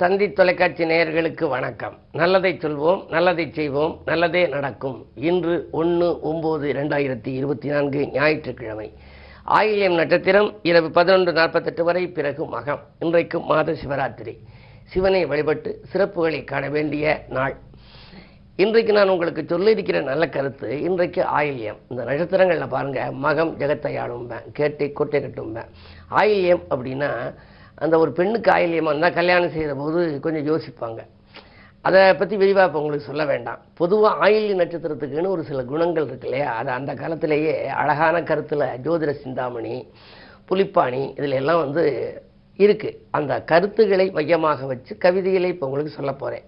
தந்தி தொலைக்காட்சி நேயர்களுக்கு வணக்கம். நல்லதை சொல்வோம் நல்லதை செய்வோம் நல்லதே நடக்கும். இன்று ஒன்று ஒம்பது ரெண்டாயிரத்தி இருபத்தி நான்கு ஞாயிற்றுக்கிழமை. ஆயில்யம் நட்சத்திரம் இரவு பதினொன்று நாற்பத்தெட்டு வரை பிறகு மகம். இன்றைக்கு மாத சிவராத்திரி. சிவனை வழிபட்டு சிறப்புகளை காண வேண்டிய நாள். இன்றைக்கு நான் உங்களுக்கு சொல்லியிருக்கிற நல்ல கருத்து இன்றைக்கு ஆயில்யம். இந்த நட்சத்திரங்களில் பாருங்க மகம் ஜெகத்தையாளும்பேன் கேட்டை கொட்டை கட்டும்பேன் ஆயில்யம் அப்படின்னா அந்த ஒரு பெண்ணுக்கு ஆயில்யமாக இருந்தால் கல்யாணம் செய்கிற போது கொஞ்சம் யோசிப்பாங்க. அதை பற்றி விரிவாக இப்போ உங்களுக்கு சொல்ல வேண்டாம். பொதுவாக ஆயில்ய நட்சத்திரத்துக்குன்னு ஒரு சில குணங்கள் இருக்கு இல்லையா? அது அந்த காலத்திலேயே அழகான கருத்தில் ஜோதிட சிந்தாமணி புலிப்பாணி இதில் எல்லாம் வந்து இருக்குது அந்த கருத்துக்களை மையமாக வச்சு கவிதைகளை இப்போ உங்களுக்கு சொல்ல போகிறேன்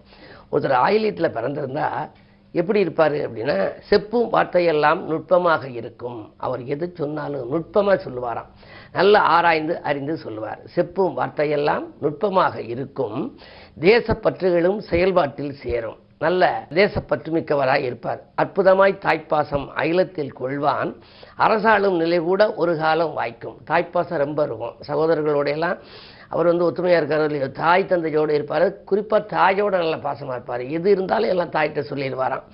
ஒருத்தர் ஆயிலியத்தில் பிறந்திருந்தால் எப்படி இருப்பார் அப்படின்னா செப்பும் வார்த்தையெல்லாம் நுட்பமாக இருக்கும். அவர் எது சொன்னாலும் நுட்பமாக சொல்லுவாராம். நல்ல ஆராய்ந்து அறிந்து சொல்லுவார். செப்பும் வார்த்தையெல்லாம் நுட்பமாக இருக்கும். தேசப்பற்றுகளும் செயல்பாட்டில் சேரும். நல்ல தேசப்பற்று மிக்கவராய் இருப்பார். அற்புதமாய் தாய்ப்பாசம் அகிலத்தில் கொள்வான். அரசாளும் நிலை கூட ஒரு காலம் வாய்க்கும். தாய்ப்பாசம் ரொம்ப இருக்கும். சகோதரர்களோடையெல்லாம் அவர் வந்து ஒத்துமையாக இருக்காரோ இல்லையோ தாய் தந்தையோடு இருப்பார். குறிப்பாக தாயோட நல்ல பாசமாக இருப்பார். எது இருந்தாலும் எல்லாம் தாய்கிட்ட சொல்லிடுவாராம்.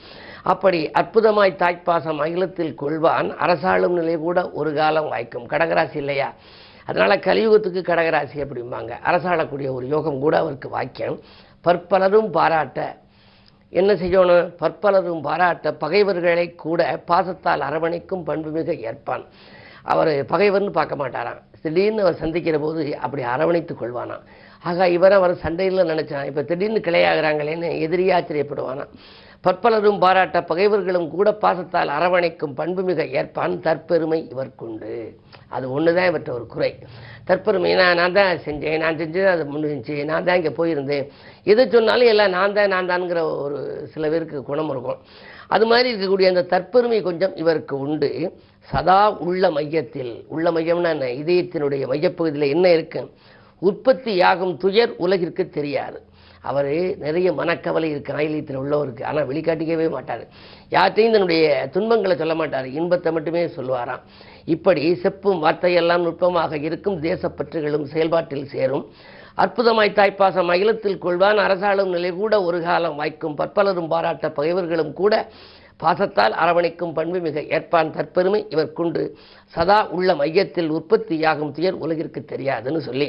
அப்படி அற்புதமாய் தாய்ப்பாசம் அகிலத்தில் கொள்வான். அரசாளும் நிலை கூட ஒரு காலம் வாய்க்கும். கடகராசி இல்லையா? அதனால் கலியுகத்துக்கு கடகராசி அப்படிம்பாங்க. அரசாளக்கூடிய ஒரு யோகம் கூட அவருக்கு வாக்கியம் பற்பலரும் பாராட்ட. என்ன செய்யணும்? பற்பலரும் பாராட்ட பகைவர்களை கூட பாசத்தால் அரவணைக்கும் பண்புமிக ஏற்பான். அவர் பகைவர்னு பார்க்க மாட்டாராம். திடீர்னு அவர் சந்திக்கிற போது அப்படி அரவணைத்துக் கொள்வானா ஆக இவரை அவர் சண்டையில் நினைச்சான். இப்போ திடீர்னு கிளையாகிறாங்களேன்னு எதிரியே ஆச்சரியப்படுவானா பற்பலரும் பாராட்ட பகைவர்களும் கூட பாசத்தால் அரவணைக்கும் பண்புமிக ஏற்பான் தற்பெருமை இவர்க்குண்டு. அது ஒன்று தான் இவற்ற ஒரு குறை. தற்பெருமை நான் நான் தான் செஞ்சேன் நான் செஞ்சது அது முடிஞ்சு நான் தான் இங்கே போயிருந்தேன். எது சொன்னாலும் எல்லாம் நான் தான் நான் தான்ங்கிற ஒரு சில பேருக்கு குணம் இருக்கும். அது மாதிரி இருக்கக்கூடிய அந்த தற்பெருமை கொஞ்சம் இவருக்கு உண்டு. சதா உள்ள மையத்தில் உள்ள மையம்னா என்ன? இதயத்தினுடைய மையப்பகுதியில் என்ன இருக்கு? உற்பத்தியாகும் துயர் உலகிற்கு தெரியாது. அவர் நிறைய மனக்கவலை இருக்கு ஆயிலியத்தில் உள்ளவருக்கு. ஆனால் வெளிக்காட்டிக்கவே மாட்டார். யார்ட்டையும் தன்னுடைய துன்பங்களை சொல்ல மாட்டார். இன்பத்தை மட்டுமே சொல்லுவாராம். இப்படி செப்பும் வார்த்தையெல்லாம் நுட்பமாக இருக்கும் தேசப்பற்றுகளும் செயல்பாட்டில் சேரும். அற்புதமாய் தாய்ப்பாசம் அகிலத்தில் கொள்வான். அரசாளும் நிலை கூட ஒரு காலம் வாய்க்கும் பற்பலரும் பாராட்ட பகைவர்களும் கூட பாசத்தால் அரவணைக்கும் பண்பு மிக ஏற்பான் தற்பெருமை. இவர் குண்டு சதா உள்ள மையத்தில் உற்பத்தியாகும் துயர் உலகிற்கு தெரியாதுன்னு சொல்லி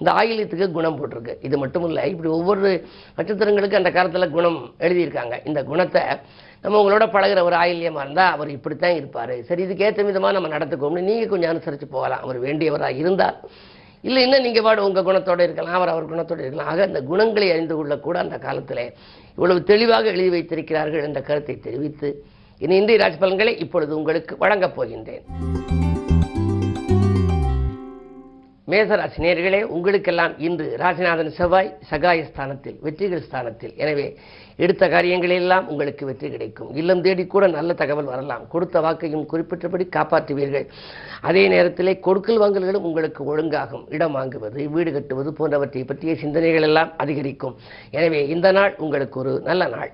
இந்த ஆயிலியத்துக்கு குணம் போட்டிருக்கு. இது மட்டும் இல்லை இப்படி ஒவ்வொரு நட்சத்திரங்களுக்கு அந்த காலத்தில் குணம் எழுதியிருக்காங்க. இந்த குணத்தை நம்ம உங்களோட பழகுற ஒரு ஆயில்யமாக இருந்தால் அவர் இப்படித்தான் இருப்பார். சரி இதுக்கேற்ற விதமாக நம்ம நடத்துக்கோம்னு நீங்கள் கொஞ்சம் அனுசரித்து போகலாம். அவர் வேண்டியவராக இருந்தால் இல்லை இன்னும் நீங்கள் பாடு உங்கள் குணத்தோடு இருக்கலாம் அவர் அவர் குணத்தோடு இருக்கலாம். ஆக அந்த குணங்களை அறிந்து கொள்ளக்கூட அந்த காலத்தில் இவ்வளவு தெளிவாக எழுதி வைத்திருக்கிறார்கள் என்ற கருத்தை தெரிவித்து இனி இந்திய ராஜ்பலன்களை இப்பொழுது உங்களுக்கு வழங்கப் போகின்றேன். மேசராசி நேர்களே உங்களுக்கெல்லாம் இன்று ராசிநாதன் செவ்வாய் சகாய ஸ்தானத்தில் வெற்றிகள் ஸ்தானத்தில். எனவே எடுத்த காரியங்களெல்லாம் உங்களுக்கு வெற்றி கிடைக்கும். இல்லம் தேடி கூட நல்ல தகவல் வரலாம். கொடுத்த வாக்கையும் குறிப்பிட்டபடி காப்பாற்றுவீர்கள். அதே நேரத்திலே கொடுக்கல் வாங்கல்களும் உங்களுக்கு ஒழுங்காகும். இடம் வாங்குவது வீடு கட்டுவது போன்றவற்றை பற்றிய சிந்தனைகள் எல்லாம் அதிகரிக்கும். எனவே இந்த நாள் உங்களுக்கு ஒரு நல்ல நாள்.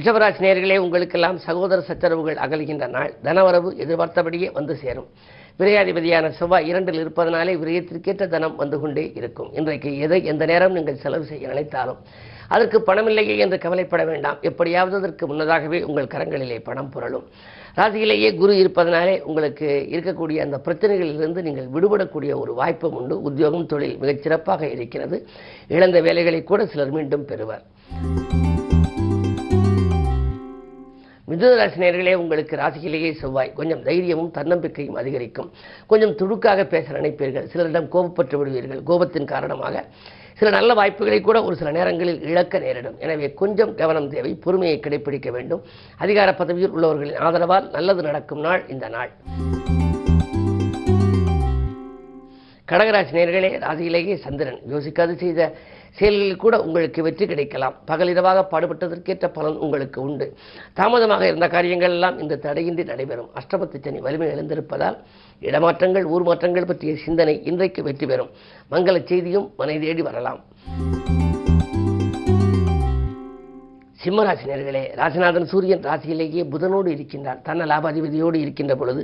ரிஷபராசி நேர்களே உங்களுக்கெல்லாம் சகோதர சச்சரவுகள் அகல்கின்ற நாள். தனவரவு எதிர்பார்த்தபடியே வந்து சேரும். விரையாதிபதியான செவ்வாய் இரண்டில் இருப்பதனாலே விரயத்திற்கேற்ற தனம் வந்து கொண்டே இருக்கும். இன்றைக்கு எதை எந்த நேரம் நீங்கள் செலவு செய்ய நினைத்தாலும் அதற்கு பணமில்லையே என்று கவலைப்பட வேண்டாம். எப்படியாவது அதற்கு முன்னதாகவே உங்கள் கரங்களிலே பணம் புரளும். ராசியிலேயே குரு இருப்பதனாலே உங்களுக்கு இருக்கக்கூடிய அந்த பிரச்சனைகளிலிருந்து நீங்கள் விடுபடக்கூடிய ஒரு வாய்ப்பும் உண்டு. உத்தியோகம் தொழில் மிகச் சிறப்பாக இருக்கிறது. இழந்த வேலைகளை கூட சிலர் மீண்டும் பெறுவர். மிதுன உங்களுக்கு ராசியிலேயே செவ்வாய். கொஞ்சம் தைரியமும் தன்னம்பிக்கையும் அதிகரிக்கும். கொஞ்சம் துடுக்காக பேச நினைப்பீர்கள். சிலரிடம் கோபப்பட்டு விடுவீர்கள். கோபத்தின் காரணமாக சில நல்ல வாய்ப்புகளை கூட ஒரு சில நேரங்களில் இழக்க நேரிடும். எனவே கொஞ்சம் கவனம் தேவை. பொறுமையை கடைபிடிக்க வேண்டும். அதிகார பதவியில் உள்ளவர்களின் ஆதரவால் நல்லது நடக்கும் நாள் இந்த நாள். கடகராசி நேர்களே ராசியிலேயே சந்திரன். யோசிக்காது செய்த செயல்களில் கூட உங்களுக்கு வெற்றி கிடைக்கலாம். பகலிரவாக பாடுபட்டதற்கேற்ற பலன் உங்களுக்கு உண்டு. தாமதமாக இருந்த காரியங்கள் எல்லாம் இந்த தடையின்றி நடைபெறும். அஷ்டமத்து சனி வலிமை இழந்திருப்பதால் இடமாற்றங்கள் ஊர் மாற்றங்கள் பற்றிய சிந்தனை இன்றைக்கு வெற்றி பெறும். மங்கள செய்தியும் மனை தேடி வரலாம். சிம்மராசினியர்களே ராசிநாதன் சூரியன் ராசியிலேயே புதனோடு இருக்கின்றார். தன்ன லாபாதிபதியோடு இருக்கின்ற பொழுது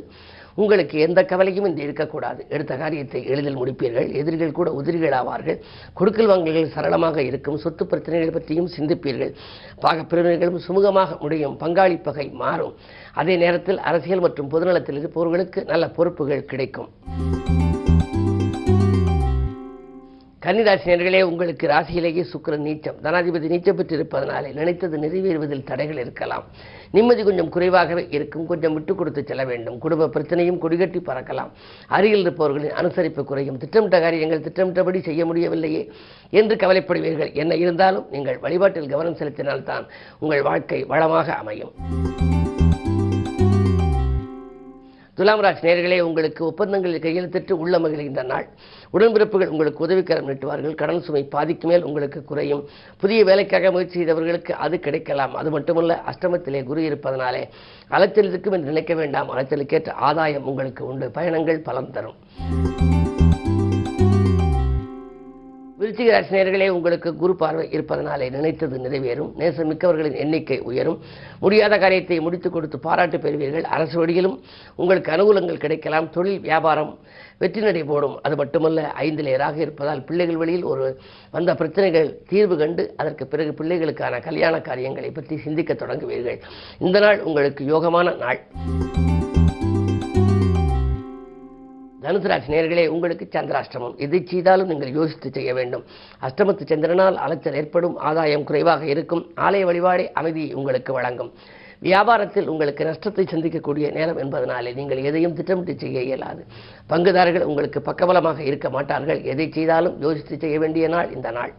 உங்களுக்கு எந்த கவலையும் இன்று இருக்கக்கூடாது. எடுத்த காரியத்தை எளிதில் முடிப்பீர்கள். எதிரிகள் கூட உதிரிகள் ஆவார்கள் கொடுக்கல் வாங்கல்கள் சரளமாக இருக்கும். சொத்து பிரச்சனைகள் பற்றியும் சிந்திப்பீர்கள். பாகப்பிரிவினர்களும் சுமூகமாக முடியும். பங்காளி பகை மாறும். அதே நேரத்தில் அரசியல் மற்றும் பொதுநலத்தில் இருப்பவர்களுக்கு நல்ல பொறுப்புகள் கிடைக்கும். கன்னிராசினியர்களே உங்களுக்கு ராசியிலேயே சுக்கிரன் நீச்சம். தனாதிபதி நீச்சம் பெற்றிருப்பதனாலே நினைத்தது நிறைவேறுவதில் தடைகள் இருக்கலாம். நிம்மதி கொஞ்சம் குறைவாகவே இருக்கும். கொஞ்சம் விட்டு கொடுத்து செல்ல வேண்டும். குடும்ப பிரச்சனையும் கொடிகட்டி பறக்கலாம். அருகில் இருப்பவர்களின் அனுசரிப்பு குறையும். திட்டமிட்ட காரியங்கள் திட்டமிட்டபடி செய்ய முடியவில்லையே என்று கவலைப்படுவீர்கள். என்ன இருந்தாலும் நீங்கள் வழிபாட்டில் கவனம் செலுத்தினால்தான் உங்கள் வாழ்க்கை வளமாக அமையும். துலாம் ராசி நேர்களே உங்களுக்கு ஒப்பந்தங்களில் கையெழுத்திட்டு உள்ள மகிழ்கின்ற நாள். உடன்பிறப்புகள் உங்களுக்கு உதவிக்கரம் நீட்டுவார்கள். கடன் சுமை பாதிக்கு மேல் உங்களுக்கு குறையும். புதிய வேலைக்காக முயற்சி செய்தவர்களுக்கு அது கிடைக்கலாம். அது மட்டுமல்ல அஷ்டமத்திலே குரு இருப்பதனாலே அலைச்சல் இருக்கும் என்று நினைக்க வேண்டாம். அலைச்சலுக்கேற்ற ஆதாயம் உங்களுக்கு உண்டு. பயணங்கள் பலன் தரும். விருச்சிக ராசி உங்களுக்கு குரு பார்வை இருப்பதனாலே நினைத்தது நிறைவேறும். நேசமிக்கவர்களின் எண்ணிக்கை உயரும். முடியாத காரியத்தை முடித்துக் கொடுத்து பாராட்டு பெறுவீர்கள். அரசு வழியிலும் உங்களுக்கு அனுகூலங்கள் கிடைக்கலாம். தொழில் வியாபாரம் வெற்றி நடை போடும். அது மட்டுமல்ல ஐந்தில் ஏறாக இருப்பதால் பிள்ளைகள் வழியில் ஒரு வந்த பிரச்சனைகள் தீர்வு கண்டு அதற்கு பிறகு பிள்ளைகளுக்கான கல்யாண காரியங்களை பற்றி சிந்திக்க தொடங்குவீர்கள். இந்த நாள் உங்களுக்கு யோகமான நாள். தனுசு ராசி நேர்களே உங்களுக்கு சந்திராஷ்டமம். எதை செய்தாலும் நீங்கள் யோசித்து செய்ய வேண்டும். அஷ்டமத்து சந்திரனால் அலைச்சல் ஏற்படும் ஆதாயம் குறைவாக இருக்கும் ஆலய வழிபாடே அமைதி உங்களுக்கு வழங்கும். வியாபாரத்தில் உங்களுக்கு நஷ்டத்தை சந்திக்கக்கூடிய நேரம் என்பதனாலே நீங்கள் எதையும் திட்டமிட்டு செய்ய இயலாது. பங்குதாரர்கள் உங்களுக்கு பக்கபலமாக இருக்க மாட்டார்கள். எதை செய்தாலும் யோசித்து செய்ய வேண்டிய நாள் இந்த நாள்.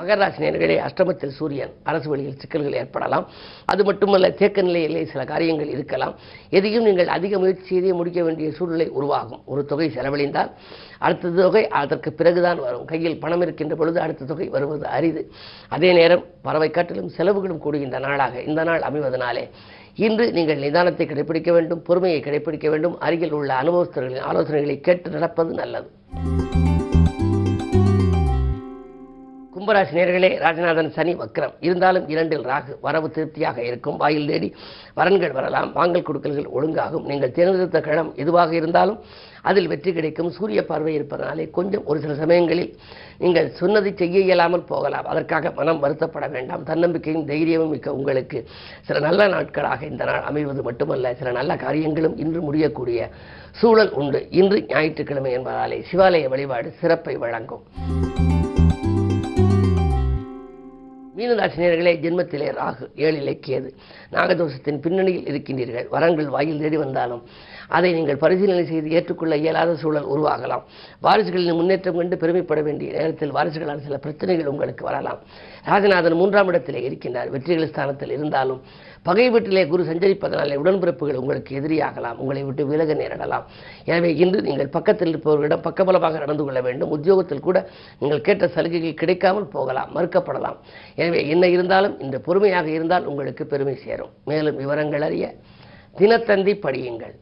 மகர ராசி அஷ்டமத்தில் சூரியன் அரசு வழியில் சிக்கல்கள் ஏற்படலாம். அது மட்டுமல்ல தேக்க நிலையிலே சில காரியங்கள் இருக்கலாம். எதையும் நீங்கள் அதிக முயற்சி செய்தே முடிக்க வேண்டிய சூழ்நிலை உருவாகும். ஒரு தொகை செலவழிந்தால் அடுத்த தொகை அதற்கு பிறகுதான் வரும். கையில் பணம் இருக்கின்ற பொழுது அடுத்த தொகை வருவது அரிது. அதே நேரம் பறவை காட்டிலும் செலவுகளும் கூடுகின்ற நாளாக இந்த நாள் அமைவதனாலே இன்று நீங்கள் நிதானத்தை கடைபிடிக்க வேண்டும் பொறுமையை கடைபிடிக்க வேண்டும். அருகில் உள்ள அனுபவஸ்தர்களின் ஆலோசனைகளை கேட்டு நடப்பது நல்லது. கும்பராசி நேர்களே ராஜநாதன் சனி வக்ரம். இருந்தாலும் இரண்டில் ராகு வரவு திருப்தியாக இருக்கும். வாயில் தேடி வரன்கள் வரலாம். வாங்கல் கொடுக்கல்கள் ஒழுங்காகும். நீங்கள் தேர்ந்தெடுத்த களம் எதுவாக இருந்தாலும் அதில் வெற்றி கிடைக்கும். சூரிய பார்வை இருப்பதனாலே கொஞ்சம் ஒரு சில சமயங்களில் நீங்கள் சொன்னதை செய்ய இயலாமல் போகலாம். அதற்காக மனம் வருத்தப்பட வேண்டாம். தன்னம்பிக்கையும் தைரியமும் மிக்க உங்களுக்கு. சில நல்ல நாட்களாக இந்த நாள் அமைவது மட்டுமல்ல. சில நல்ல காரியங்களும் இன்று முடியக்கூடிய சூழல் உண்டு. இன்று ஞாயிற்றுக்கிழமை என்பதாலே சிவாலய வழிபாடு சிறப்பை வழங்கும். மீனராசினியர்களே ஜென்மத்திலே ராகு ஏழிலே கேது நாகதோஷத்தின் பின்னணியில் இருக்கின்றீர்கள். வரங்கள் வாயில் தேடி வந்தாலும் அதை நீங்கள் பரிசீலனை செய்து ஏற்றுக்கொள்ள இயலாத சூழல் உருவாகலாம். வாரிசுகளின் முன்னேற்றம் கண்டு பெருமைப்பட வேண்டிய நேரத்தில் வாரிசுகளால் சில பிரச்சனைகள் உங்களுக்கு வரலாம். ராஜநாதன் மூன்றாம் இடத்திலே இருக்கின்றார். வெற்றிகள் ஸ்தானத்தில் இருந்தாலும் பகை வீட்டிலே குரு சஞ்சரிப்பதனாலே உடன்பிறப்புகள் உங்களுக்கு எதிரியாகலாம். உங்களை விட்டு விலக நேரிடலாம். எனவே இன்று நீங்கள் பக்கத்தில் இருப்பவர்களிடம் பக்கபலமாக நடந்து கொள்ள வேண்டும். உத்தியோகத்தில் கூட நீங்கள் கேட்ட சலுகைகள் கிடைக்காமல் போகலாம் மறுக்கப்படலாம். எனவே என்ன இருந்தாலும் இந்த பொறுமையாக இருந்தால் உங்களுக்கு பெருமை சேரும். மேலும் விவரங்கள் அறிய தினத்தந்தி படியுங்கள்.